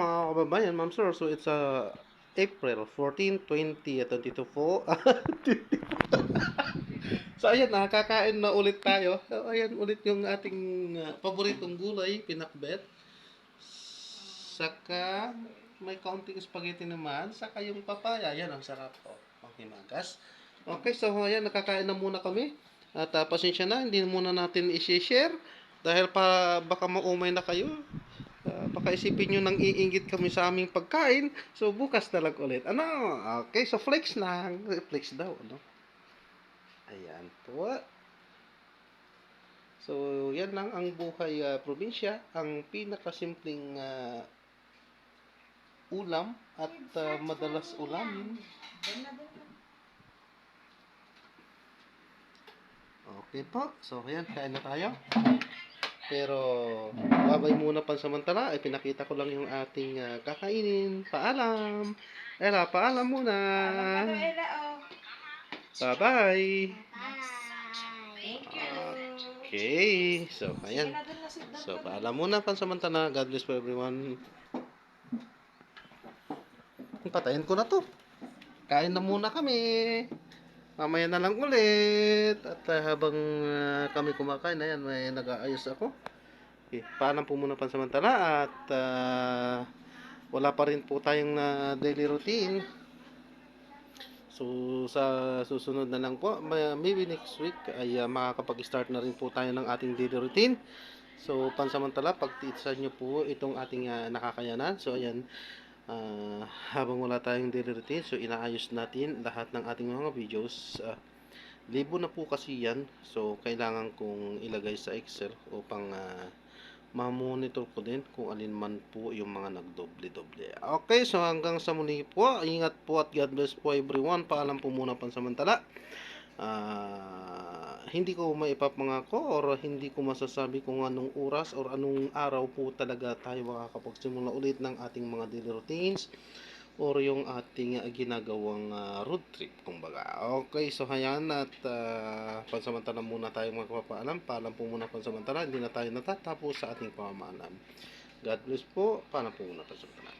mga kababayan, ma'am sir. So it's uh, April 14, 20, uh, 22 po. so ayan, nakakain na ulit tayo. So, ayan ulit yung ating uh, paboritong gulay, pinakbet. Saka may kaunting spaghetti naman. Saka yung papaya. Yan, ang sarap po. Panghimagas. Okay, so ayan, nakakain na muna kami. At uh, pasensya na, hindi muna natin i-share. Dahil pa baka maumay na kayo. Uh, baka isipin nyo nang iingit kami sa aming pagkain. So, bukas na lang ulit. Ano? Okay, so flex lang. Flex daw, ano? Ayan po. So, yan lang ang buhay uh, probinsya. Ang pinakasimpleng uh, ulam at uh, madalas ulamin. Okay po. So, ayan, kain na tayo. Pero, babay muna pansamantala. Ay, pinakita ko lang yung ating ah, kakainin. Paalam. Ella, paalam muna. Ella, oh. Bye-bye. Thank you. Okay. So, ayan. So, paalam muna pansamantala. God bless for everyone. Patayin ko na to. Kain na muna kami. Mamaya na lang ulit. At ah, habang ah, kami kumakain, ayan, may nag-aayos ako. Okay, paalam po muna pansamantala at ah, wala pa rin po tayong na daily routine. So, sa susunod na lang po, may- maybe next week ay ah, makakapag-start na rin po tayo ng ating daily routine. So, pansamantala, pagtiitsan nyo po itong ating ah, nakakayanan. So, ayan, ah, habang wala tayong daily routine, so inaayos natin lahat ng ating mga videos. Ah, libo na po kasi yan. So, kailangan kong ilagay sa Excel upang ah, ma-monitor ko din kung alin man po yung mga nagdoble-doble. Okay, so hanggang sa muli po. Ingat po at God bless po everyone. Paalam po muna pansamantala. Ah, hindi ko maipapangako or hindi ko masasabi kung anong oras or anong araw po talaga tayo makakapagsimula ulit ng ating mga daily routines or yung ating uh, ginagawang ah, road trip kumbaga. Okay, so hayan at ah, pansamantala muna tayo magpapaalam. Paalam po muna pansamantala, hindi na tayo natatapos sa ating pamamalam. God bless po. Paalam po muna pansamantala.